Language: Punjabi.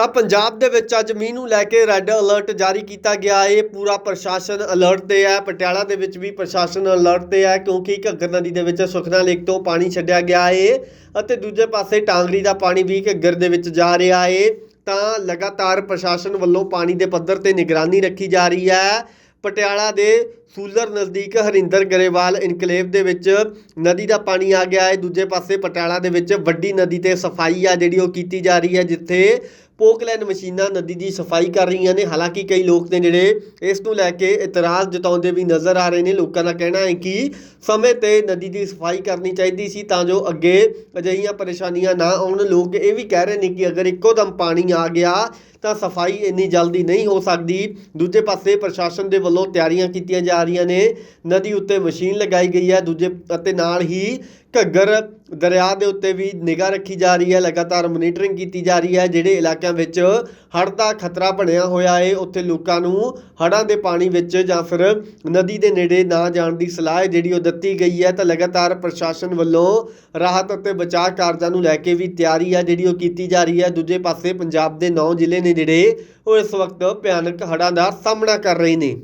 ਤਾਂ ਪੰਜਾਬ ਦੇ ਵਿੱਚ ਅੱਜ ਮੀਂਹ ਨੂੰ ਲੈ ਕੇ ਰੈੱਡ ਅਲਰਟ ਜਾਰੀ ਕੀਤਾ ਗਿਆ। ਹੈ ਪੂਰਾ ਪ੍ਰਸ਼ਾਸਨ ਅਲਰਟ ਤੇ ਹੈ। ਪਟਿਆਲਾ ਦੇ ਵਿੱਚ ਵੀ ਪ੍ਰਸ਼ਾਸਨ ਅਲਰਟ ਤੇ ਹੈ, ਕਿਉਂਕਿ ਘੱਗਰ ਨਦੀ ਦੇ ਵਿੱਚ ਸੁਖਨਾ ਲੇਕ ਤੋਂ ਪਾਣੀ ਛੱਡਿਆ ਗਿਆ ਹੈ ਅਤੇ ਦੂਜੇ ਪਾਸੇ ਟਾਂਗਰੀ ਦਾ ਪਾਣੀ ਵੀ ਘੱਗਰ ਦੇ ਵਿੱਚ ਜਾ ਰਿਹਾ ਹੈ ਤਾਂ ਲਗਾਤਾਰ ਪ੍ਰਸ਼ਾਸਨ ਵੱਲੋਂ ਪਾਣੀ ਦੇ ਪੱਧਰ ਤੇ ਨਿਗਰਾਨੀ ਰੱਖੀ ਜਾ ਰਹੀ ਹੈ। ਪਟਿਆਲਾ ਦੇ ਸੂਲਰ ਨਜ਼ਦੀਕ ਹਰਿੰਦਰ ਗਰੇਵਾਲ ਇਨਕਲੇਵ ਦੇ ਵਿੱਚ ਨਦੀ ਦਾ ਪਾਣੀ ਆ ਗਿਆ ਹੈ। ਦੂਜੇ ਪਾਸੇ ਪਟਿਆਲਾ ਦੇ ਵਿੱਚ ਵੱਡੀ ਨਦੀ ਤੇ ਸਫ਼ਾਈ ਆ ਜਿਹੜੀ ਉਹ ਕੀਤੀ ਜਾ ਰਹੀ ਹੈ, ਜਿੱਥੇ ਪੋਕਲੈਨ ਮਸ਼ੀਨਾਂ ਨਦੀ ਦੀ ਸਫ਼ਾਈ ਕਰ ਰਹੀਆਂ ਨੇ। ਹਾਲਾਂਕਿ ਕਈ ਲੋਕ ਨੇ ਜਿਹੜੇ ਇਸ ਨੂੰ ਲੈ ਕੇ ਇਤਰਾਜ਼ ਜਤਾਉਂਦੇ ਵੀ ਨਜ਼ਰ ਆ ਰਹੇ ਨੇ। ਲੋਕਾਂ ਦਾ ਕਹਿਣਾ ਹੈ ਕਿ ਸਮੇਂ ਤੇ ਨਦੀ ਦੀ ਸਫ਼ਾਈ ਕਰਨੀ ਚਾਹੀਦੀ ਸੀ ਤਾਂ ਜੋ ਅੱਗੇ ਅਜਿਹੀਆਂ ਪਰੇਸ਼ਾਨੀਆਂ ਨਾ ਆਉਣ। ਲੋਕ ਇਹ ਵੀ ਕਹਿ ਰਹੇ ਨੇ ਕਿ ਅਗਰ ਇੱਕੋ ਦਮ ਪਾਣੀ ਆ ਗਿਆ ਤਾਂ ਸਫ਼ਾਈ ਇੰਨੀ ਜਲਦੀ ਨਹੀਂ ਹੋ ਸਕਦੀ। ਦੂਜੇ ਪਾਸੇ ਪ੍ਰਸ਼ਾਸਨ ਦੇ ਵੱਲੋਂ ਤਿਆਰੀਆਂ ਕੀਤੀਆਂ ਜਾ ਰਹੀਆਂ ਨੇ ਨਦੀ ਉੱਤੇ ਮਸ਼ੀਨ ਲਗਾਈ ਗਈ ਹੈ, ਦੂਜੇ ਅਤੇ ਨਾਲ ਹੀ ਘੱਗਰ ਦਰਿਆ ਦੇ ਉੱਤੇ ਵੀ ਨਿਗਾਹ ਰੱਖੀ ਜਾ ਰਹੀ ਹੈ, ਲਗਾਤਾਰ ਮੋਨੀਟਰਿੰਗ ਕੀਤੀ ਜਾ ਰਹੀ ਹੈ, ਜਿਹੜੇ ਇਲਾਕਿਆਂ ਵਿੱਚ ਹੜ੍ਹ ਦਾ ਖਤਰਾ ਬਣਿਆ ਹੋਇਆ ਹੈ, ਉੱਥੇ ਲੋਕਾਂ ਨੂੰ ਹੜ੍ਹਾਂ ਦੇ ਪਾਣੀ ਵਿੱਚ ਜਾਂ ਫਿਰ ਨਦੀ ਦੇ ਨੇੜੇ ਨਾ ਜਾਣ ਦੀ ਸਲਾਹ ਜਿਹੜੀ ਉਹ ਦਿੱਤੀ ਗਈ ਹੈ, ਤਾਂ ਲਗਾਤਾਰ ਪ੍ਰਸ਼ਾਸਨ ਵੱਲੋਂ ਰਾਹਤ ਅਤੇ ਬਚਾਅ ਕਾਰਜਾਂ ਨੂੰ ਲੈ ਕੇ ਵੀ ਤਿਆਰੀ ਹੈ, ਜਿਹੜੀ ਉਹ ਕੀਤੀ ਜਾ ਰਹੀ ਹੈ। ਦੂਜੇ ਪਾਸੇ ਪੰਜਾਬ ਦੇ 9 ਜ਼ਿਲ੍ਹੇ ਨੇ ਜਿਹੜੇ ਉਹ ਇਸ ਵਕਤ ਭਿਆਨਕ ਹੜ੍ਹਾਂ ਦਾ ਸਾਹਮਣਾ ਕਰ ਰਹੇ ਨੇ।